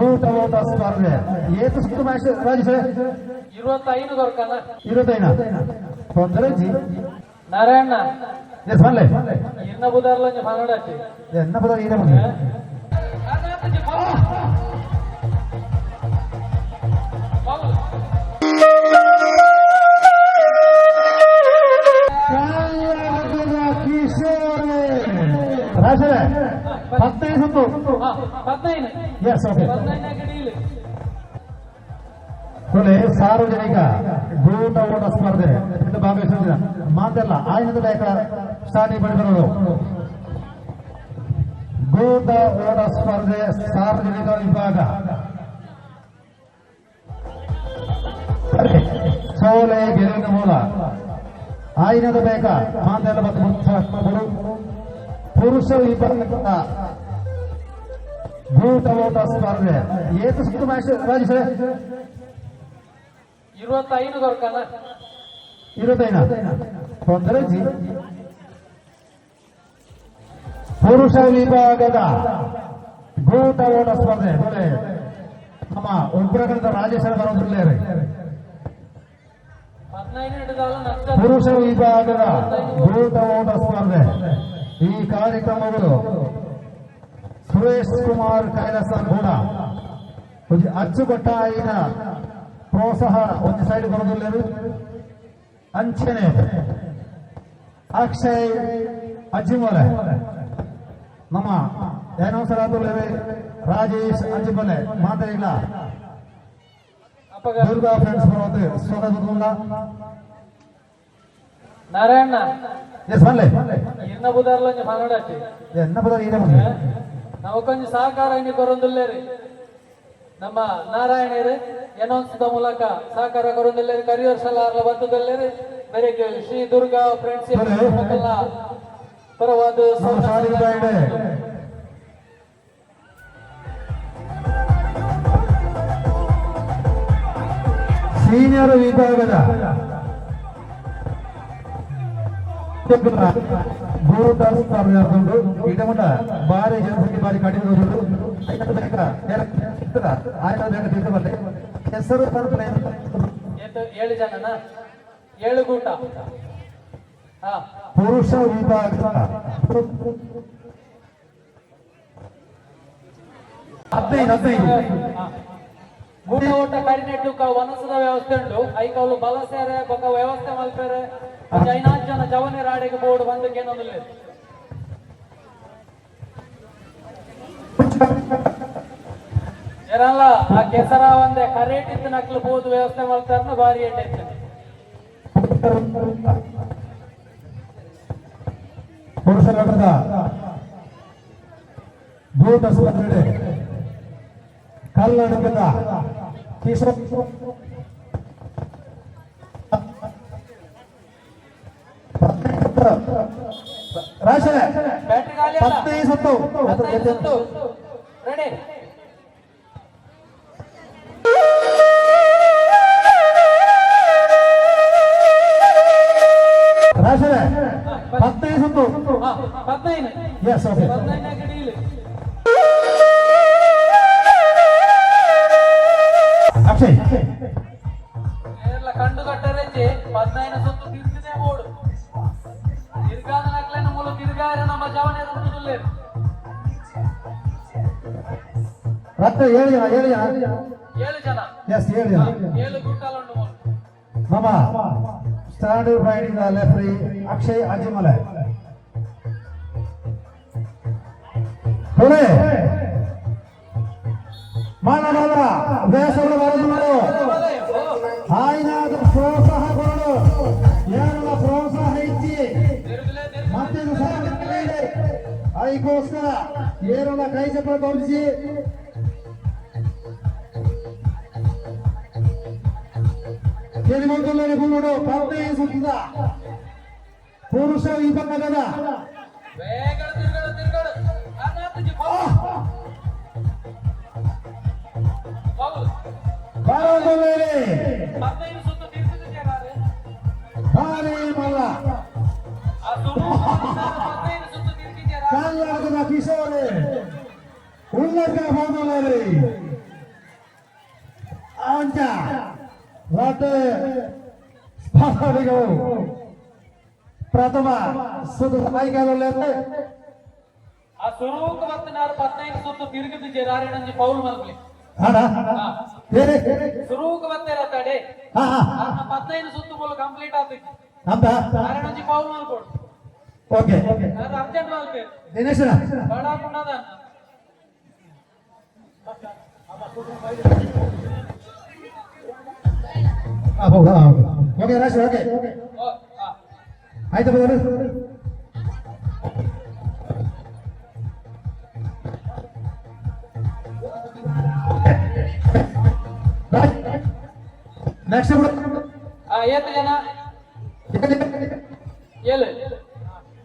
ಊಟ ಊಟ ಸ್ಪರ್ಧೆ ಏತು ಸುತ್ತು ಮ್ಯಾಚ್ ರಾಜೇಶ್ ಇರುವತ್ತೈದು ದೊರಕಲ್ಲ. ಇರುತ್ತೈನ ತೊಂದರೆ ಜಿ. ನಾರಾಯಣ. ಎಸ್ ಮಲ್ಲೆ ಇನ್ನ ಬುಧಾರ್ಲ ಮನಡಾಚಿ ಎನ್ನ ಪದ ಇದೆ ಮುಂದೆ ರಾಜೇ ಹದಿನೈದು ಸುತ್ತು ಹದಿನೈದು ಎಸ್ ಓಕೆ ಕೊಲೆ ಸಾರ್ವಜನಿಕ ಗೂಟ ಓಟ ಸ್ಪರ್ಧೆ ಇದು ಭಾಗವಹಿಸುತ್ತಿಲ್ಲ ಮಾತೆಲ್ಲ ಆಯ್ನದ ಬೇಕಾ ಸ್ಟಾರ್ಟಿಂಗ್ ಮಾಡಿ ಬರೋದು ಗೂಟ ಓಟ ಸ್ಪರ್ಧೆ ಸಾರ್ವಜನಿಕ ವಿಭಾಗ ಸೋಲೆ ಗೆಲುವಿನ ಮೂಲ ಆಯ್ನದ ಬೇಕ ಮಾತೆಲ್ಲ ಮತ್ತು ಪುರುಷ ವಿಭಾಗದ ಓಟ ಸ್ಪರ್ಧೆ ಏತು ಸುತ್ತು ಮ್ಯಾಚ್ ಸರ್ ಇರುವತ್ತೈದು ದೊರಕಲ್ಲ. ತೊಂದರೆ ಜಿ. ಪುರುಷ ವಿಭಾಗದ ಭೂತ ಓಟ ಸ್ಪರ್ಧೆ ಒಳ್ಳೆ ನಮ್ಮ ಉಗ್ರಗಣದ ರಾಜೇಶ್ವರ ಬರೋದಿಲ್ಲ ಪುರುಷ ವಿಭಾಗದ ಭೂತ ಓಟ ಸ್ಪರ್ಧೆ ಈ ಕಾರ್ಯಕ್ರಮಗಳು ಸುರೇಶ್ ಕುಮಾರ್ ಕೈಲಾಸ ಕೂಡ ಒಂದು ಅಚ್ಚುಕಟ್ಟಾಯಿನ ಪ್ರೋತ್ಸಾಹ ಒಂದು ಸೈಡ್ ಬರೋದಿಲ್ಲ ಅಂಚನೆ ಅಕ್ಷಯ್ ಅಜ್ಜಿಮಲೆ ನಮ್ಮ ಏನೋ ಸಲ ರಾಜೇಶ್ ಅಜ್ಜಿಮಲೆ ಮಾತಾಡಿಲ್ಲ ಅಪ್ಪಗ ದುರ್ಗಾ ಫ್ರೆಂಡ್ಸ್ ಬರೋದು ಸ್ವಾಗತ ನಾರಾಯಣ ಎಸ್ ಮಲ್ಲೆ ಇನ್ನ ಬುಧಾರ್ಲ ಮನಡಾಚಿ ಎನ್ನ ಪದ ಇದೆ ಮುಂದೆ ನಾವು ಕೊಂಚ ಸಹಕಾರ ಇನ್ನು ಕೊರೊಂದಿಲ್ಲೇರಿ ನಮ್ಮ ನಾರಾಯಣರು ಎನೌನ್ಸ್ದ ಮೂಲಕ ಸಹಕಾರ ಕೊರೊಂದಿಲ್ಲೇರಿ ಕರಿಯೋರ್ ಸಲ ಬಂದದಲ್ಲೇರಿ ಬೆಳಿಗ್ಗೆ ಶ್ರೀ ದುರ್ಗಾ ಫ್ರೆಂಡ್ಸ್ ಪರವಾದ ಸೀನಿಯರ್ ವಿಭಾಗದ. ಗೂಟ ಸ್ಪರ್ಧೆ ನಡೆದುಕೊಂಡು ಇಡಮಟ ಭಾರಿ ಜನಸಂಖ್ಯೆ ಭಾರಿ ಕಡಿಮೆ ಬಂದೆ. ಹೆಸರು ಏಳು ಜನನ? ಏಳು ಗೂಟ ಪುರುಷ ವಿಭಾಗ. ಹದಿನೈದು ಹದಿನೈದು. ಗೂಟ ಊಟ ಕಡಿನೆಟ್ಟು ವನಸದ ವ್ಯವಸ್ಥೆ ಉಂಟು. ಐಕವಲು ಬಲ ಸೇರೆ ಬೊಕ್ಕ ವ್ಯವಸ್ಥೆ ಮಲ್ಪೇರೆ. ಐನಾರು ಜವನೆ ರಾಡಿಗೆ ಬೋರ್ಡ್ ಬಂದಕ್ಕೆ ಏನೊಂದಿಲ್ಲ ಏನಲ್ಲ, ಆ ಕೆಸರ ಒಂದೇ ಕರೇಟ್ ನಕ್ಲು ಬೋದು ವ್ಯವಸ್ಥೆ ಮಾಡ್ತಾರನ ಭಾರಿ ಏಟ್ ಐತೆ. ಪುರುಷ ವರ್ಗದ ಗೂಟ ಸ್ಪರ್ಧೆ ಕಲ್ಲಡಕದ ಕಿಶೋರ್. ರಾಶನ ಬ್ಯಾಟ್ರಿ ಖಾಲಿ ಅಲ್ಲ? ಹದಿನೈದು ಸತ್ತು ಹದಿನೈದು ಸುತ್ತು. ರೆಡಿ ರಾಶನ ಹದಿನೈದು ಸತ್ತು ಹಾ ಹದಿನೈದು. ಎಸ್ ಓಕೆ ರತ್ನ ಹೇಳಿ ಹೇಳಿ ಏಳು ಜನ. ಎಸ್ ಏಳು ಜನ ಸ್ಟ್ಯಾಂಡರ್ಡ್ ರೈಡಿಂಗ್ ಲೆಫ್ರಿ ಅಕ್ಷಯ್ ಅಜಿಮಲೆ ಪುಣೆ ಬೇಸರ ಬರದು ಮಾಡು ಆಯ್ನಾದ ಪ್ರೋತ್ಸಾಹ ಕೊಡು ಏನೆಲ್ಲ ಪ್ರೋತ್ಸಾಹ ಇಚ್ಚಿ ಮತ್ತೆ. ಅದಕ್ಕೋಸ್ಕರ ಏನೆಲ್ಲ ಕೈ ಚಪ್ಪ ತೋರಿಸಿ ಭಾರಿ ನೋಡು ಪಾಪೇ ಸುತ್ತಿದ ಪುರುಷ ಸುತ್ತು ತಿರ್ಗಿದ್ಯಾರ ಕರ್ನಾಟಕದ ಕಿಶೋರೆ. ಉಲ್ಲಂಘ ಬಂದವರೇ ರದ್ದು ಸ್ಪರ್ಧಾವಿಗಳು ಪ್ರಥಮ ಸುದು ಆಯ್ಕೆಯಾಗಲಿದೆ ಆ ಸುರೂಕ ಬತ್ತನಾರು ಪದ್ನೈದು ಸುತ್ತು ತಿರುಗಿದ್ದು ಜರಾರಿಣಂಜಿ ಪೌಲ್ ಮಲ್ಪಲಿ ಹಣ? ಬೇರೆ? ಸುರೂಕ ಬತ್ತೇರ ತಡೆ ಹಾ ಹಾ. ಅರ್ನ ಪದ್ನೈದು ಸುತ್ತು ಮೂಲ ಕಂಪ್ಲೀಟ್ ಆಗ್ತೈತಿ ಅಂತ ನಾರಾಯಣಂಜಿ ಪೌಲ್ ಮಲ್ಕೊಡು ಓಕೆ. ನಾನು ಅರ್ಜೆಂಟ್ ಬಡ ಪುಣದ ಓಕೆ ರಾಶಿ ಓಕೆ ಆಯ್ತು ಬರೋದು ನೆಕ್ಸ್ಟ್ ಏಳು ಜನ ಏಳು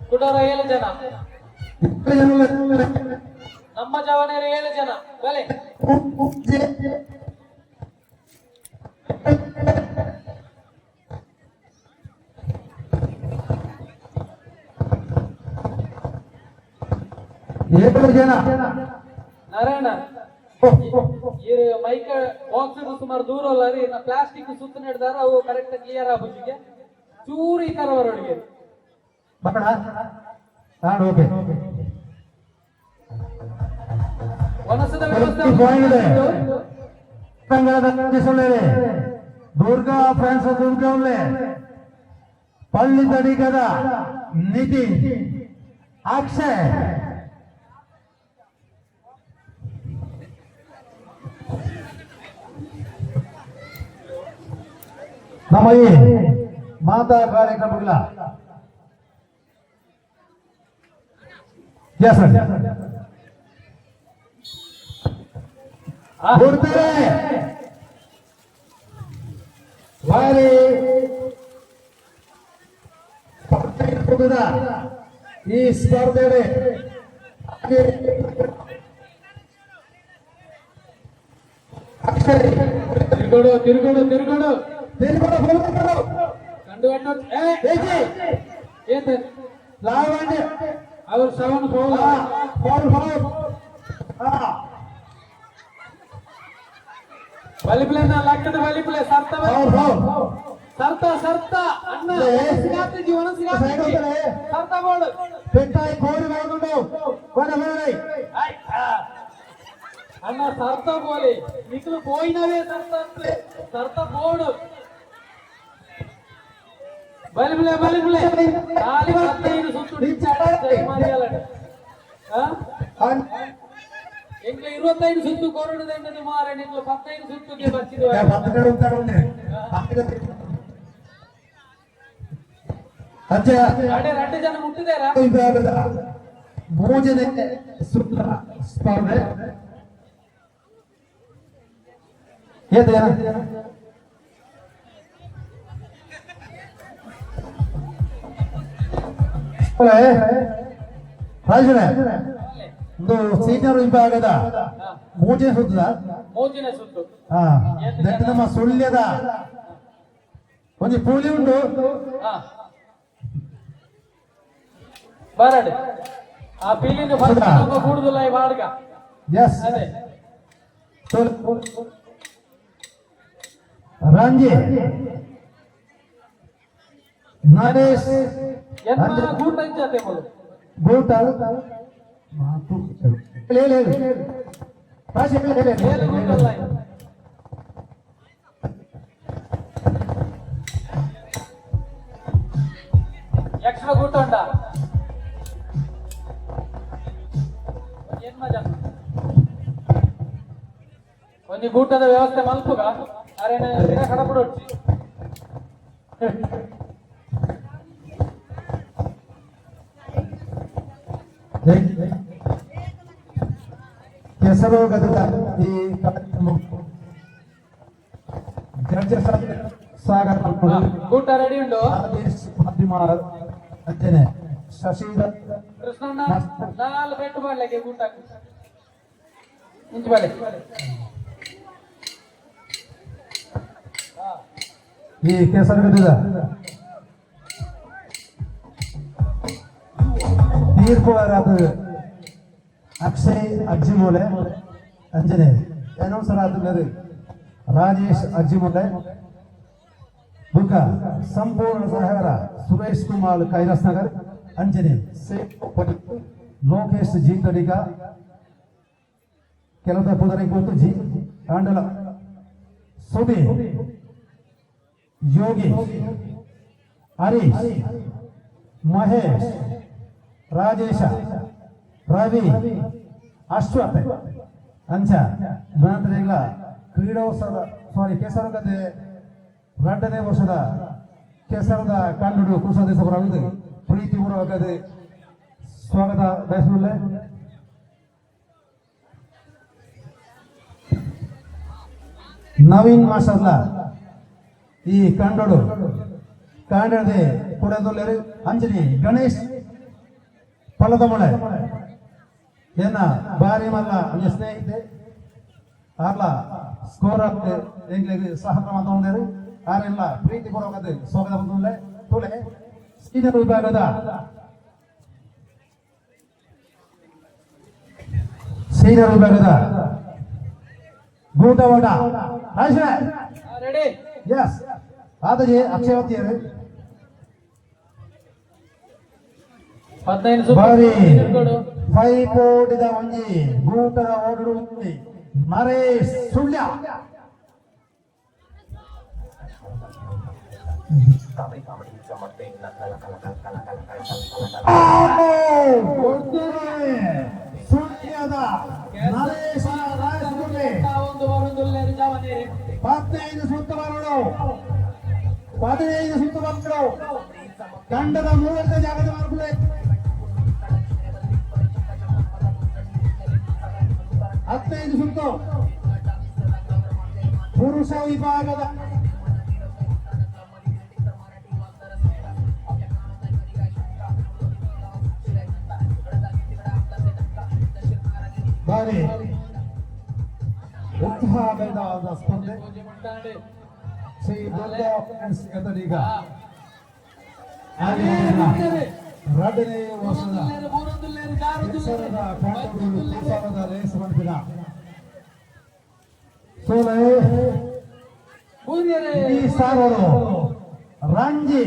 ಕುಡೋರ ಏಳು ಜನ ನಮ್ಮ ಜವಾನರು ಏಳು ಜನ ಬಲೆ ಜನ ನಾರಾಯಣ ಈ ಮೈಕ್ ಬಾಕ್ಸ್ ಸುಮಾರು ದೂರ ಅಲ್ಲ ರೀ ಪ್ಲಾಸ್ಟಿಕ್ ಸುತ್ತ ನಡೆದಾರ ಅವು ಕರೆಕ್ಟ್ ಕ್ಲಿಯರ್ ಆಗ್ಬಿಟ್ಟಿಗೆ ಚೂರು ಈ ತರ ಹೊರಡಿಗೆ ಬರೋಣ ಹಾಂ ಓಕೆ ವನಸದ ವ್ಯವಸ್ಥೆ ಇದೆ. ಸಂಘದ ಸೊಳ್ಳೆ ದುರ್ಗಾ ಫ್ರಾನ್ಸ್ ದುರ್ಗಾ ಉಳ್ಳೆ ಪಳ್ಳಿ ತಡಿಗದ ನಿತಿನ್ ಅಕ್ಷಯ್ ನಮ್ಮ ಈ ಮಾತಾ ಕಾರ್ಯಕ್ರಮಗಳ ಎಸ್ ಆ, గుర్తులే వారి మీద ఈ స్పర్ధనే తిరుగుడు తిరుగుడు తిరుగుడు. తిరుగుడు కండు కట్టొచ్చు లావండి అవర్ సెవెన్ ఫోర్. Four four. ಬಲಿಪ್ಲೆ ನಾ ಲಕ್ಕದ ಬಲಿಪ್ಲೆ ಸರ್ತ ಫಾಲ್ ಫಾಲ್. ಸರ್ತ ಸರ್ತ ಅಣ್ಣ ಏ. ಸಿಗಾತ ಜೀವನ ಸಿಗಾತ ಸೈಡ್ ಹೋಗ್ತಾರೆ. ಸರ್ತ ಬೋರ್ಡ್ ಪೆಟ್ಟಾಯಿ ಕೋರಿ ಮಾಡಿಕೊಂಡು ಕೊನೆ ಹೋಗಲಿ. ಆಯ್, ಆ. ಅಣ್ಣ ಸರ್ತ ಬೋಲಿ ನಿಕ್ಲು పోయినవే ಸರ್ತ ಅಂತೆ. ಸರ್ತ ಬೋರ್ಡ್ ಬಲಿಬ್ಲೆ ಬಲಿಬ್ಲೆ ನಾಲಿ ಹದಿನೈದು ಸುತ್ತು ಜೈ ಮರಿಯಾಲಣ್ಣ ಅನ್- ಎಂಕ್ಲ ಇರುವತ್ತೈದು ಸುತ್ತು ಕೊರೋನದ ಎಣ್ಣೆ ಮಾರ ನಿಕ್ಲು ಹದಿನೈದು ಸುತ್ತುಗೆ ಬರ್ತಿದ್ವ ಏ, ಪಕ್ಕದ ಉಂಟಾಡು ಒಂದೇ. ಪಕ್ಕದ- ಅಜ್ಜ ಅಡೆ ಎರಡು ಜನ ಮುಟ್ಟಿದಾರ ವಿಭಾಗದ ಭೋಜನ ಸುತ್ತ ಸ್ಪರ್ಧೆ ಏತಯ್ಯ? ಒಳ್ಳೆ. ರಾಜನೇ, ಒಂದು ಸೀನಿಯರ್ ವಿಭಾಗದ ಮೂಜಿನ ಸುತ್ತದ? ಮೋಜಿನ ಸುತ್ತು. ಹಾ. ನೆಟ್ಟು ನಮ್ಮ ಸುಳ್ಯದ. ಒಂದು ಪೂಲಿ ಉಂಟು ಬರಡೆ. ಆ ಪೀಲಿನ ಕೂಡುದಿಲ್ಲ ಈ ಬಾಡ್ಗ ಎಸ್ ಅದೇ. ರಂಜಿ. ನರೇಶ್. ಗೂಟ ಗೂಟ ಮಾತು ಹೇಳಿ ಹೇಳಿ ಹೇಳಿ. ಭಾಷೆ ಹೇಳಿ. ಹೇಳಿ ಏನು ಗೂಟಲ್ಲ ಗದಗ ಈ ಕಾರ್ಯಕ್ರಮ ಜಡ್ಜ ಸಾಗರ ಗೂಟ ರೆಡಿ ಉಂಟು ಮಾಧ್ಯಮ ಅಂಜನೆ ಶಶಿಧರ್ ಕೃಷ್ಣಣ್ಣ ನಾಲ್ ಬೆಟ್ಟು ಮಾಡ್ಲಿಕ್ಕೆ ಗೂಟ ಇಂಚು ಬಾಳೆ ಈ ಕೇಸರಿ ಗದಗ ತೀರ್ಪುಗಾರಾದ ಅಕ್ಷಯ್ ಅಜ್ಜಿಮೂಲೆ ಅಂಜನೇಯ ಏನೋ ಸರ ಅದು ರಾಜೇಶ್ ಅಜ್ಜಿಮೂಲೆ ಬುಕ ಸಂಪೂರ್ಣ ಸಹಕಾರ. ಸುರೇಶ್ ಕುಮಾರ್, ಕೈಲಾಸ್ ನಗರ್. ಅಂಜನೇಯ ಸೇಫ್ ಲೋಕೇಶ್ ಜಿ ತಡಿಗ ಕೆಲದ ಪುದರಿ ಗೊತ್ತು, ಜಿ. ಆಂಡಲ ಸುಬಿ ಯೋಗಿ. ಹರೀಶ್. ಮಹೇಶ್. ರಾಜೇಶ. ರವಿ, ಅಶ್ವಥ್, ಅಂಚ ನಂತರ ಕ್ರೀಡೋತ್ಸವದ ಸಾರಿ ಕೆಸರುಗದ್ದೆ ಎರಡನೇ ವರ್ಷದ ಕೇಸರದ ಕನ್ನಡ ಕುಸದ ಸಭರಾಗಿದೆ ಪ್ರೀತಿ ಪೂರ್ವಕದ ಸ್ವಾಗತ ಬಯಸುವುದೇ ನವೀನ್ ಮಾಸ್ಟರ್ಲ ಈ ಕಂಡೋಡು ಕಾಂಡದೆ ಕೂಡ ಅಂಜನಿ ಗಣೇಶ್ ಪಲ್ಲದ ಮೊಳೆ ಏನ? ಬಾರಿ ಮಲ್ಲ. ಅಂಜ ಸ್ನೇಹಿತೆ ಆರ್ಲ ಸ್ಕೋರ್ ಎಂಗ್ಲಿಗೆ ಸಹಕ್ರಮ ತಗೊಂಡೇರು. ಆರೆಲ್ಲ ಪ್ರೀತಿ ಪೂರ್ವಕದ ಸ್ವಾಗತ ಬಂದ್ರೆ ತುಳೆ. ಸ್ಕೀನರ್ ವಿಭಾಗದ ಸೀನಿಯರ್ ವಿಭಾಗದ ಗೂಟವಾಡ ರಾಜೇ ರೆಡಿ ಎಸ್ ಆದಜಿ ಅಕ್ಷಯವತಿಯರು ಹದಿನೈದು ಬಾರಿ ಪೈಪೋಟಿದ ಒಂಜಿ ಗೂಟದ ಓಡಡು ಒಂಜಿ ನರೇಶ್ ಸುಳ್ಯ ಸುಳ್ಯದ ನರೇಶ ರಾಜಗುಡ್ಡೆ ಒಂದು ಬರುವುದಿಲ್ಲ ಜಾವನೇರಿ ಹದಿನೈದು ಸುತ್ತ ಬರಲು ಹದಿನೈದು ಸುತ್ತ ಬಂದರು ಗಂಡದ ಮೂವತ್ತ ಜಾಗದ ಮಾರ್ಗಲೇ ಹದಿನೈದು ಸುತ್ತು ಪುರುಷ ವಿಭಾಗದ ಬಾರಿ ಉತ್ಸಾಹದ ಸ್ಪರ್ಧೆ ಪೂಜೆ ಮಾಡ್ತಾಂಡಿ ಶ್ರೀ ದುರ್ಗಾ ಫ್ರೆಂಡ್ಸ್ ಎದುರೀಗ ಎರಡನೇ ವರ್ಷದ ಬೂರೊಂದುಲ್ಲೇರು ಜಾರುದುಲ್ಲೇರು ಹೆಸರದ ಕಾಂಡಗಳು ಕುಸಾರದ ರೇಸ್ ಮಣಿಸಿದ ಸೋಲೆ ಬೂದಿಯರೇ ಈ ಸಾರರು ರಂಜಿ